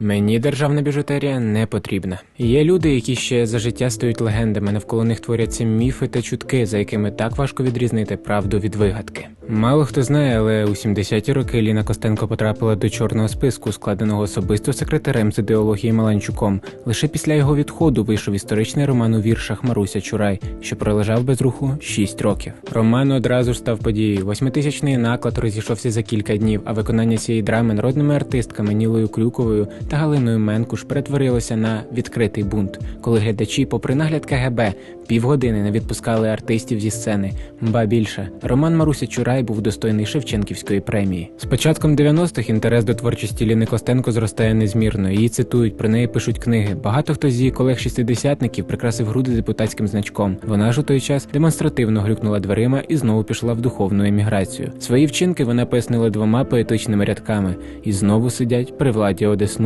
Мені державна біжутерія не потрібна. Є люди, які ще за життя стають легендами, навколо них творяться міфи та чутки, за якими так важко відрізнити правду від вигадки. Мало хто знає, але у 70-ті роки Ліна Костенко потрапила до чорного списку, складеного особисто секретарем з ідеології Маланчуком. Лише після його відходу вийшов історичний роман у віршах Маруся Чурай, що пролежав без руху 6 років. Роман одразу ж став подією. Восьмитисячний наклад розійшовся за кілька днів, а виконання цієї драми народними артистками Нілою Крюковою та Галиною Менкуш перетворилося на відкритий бунт, коли глядачі, попри нагляд КГБ, півгодини не відпускали артистів зі сцени. Ба більше, роман Маруся Чурай був достойний Шевченківської премії. З початком 90-х інтерес до творчості Ліни Костенко зростає незмірно. Її цитують, про неї пишуть книги. Багато хто з її колег-шістидесятників прикрасив груди депутатським значком. Вона ж у той час демонстративно грюкнула дверима і знову пішла в духовну еміграцію. Свої вчинки вона пояснила двома поетичними рядками і знову сидять при владі одеснують.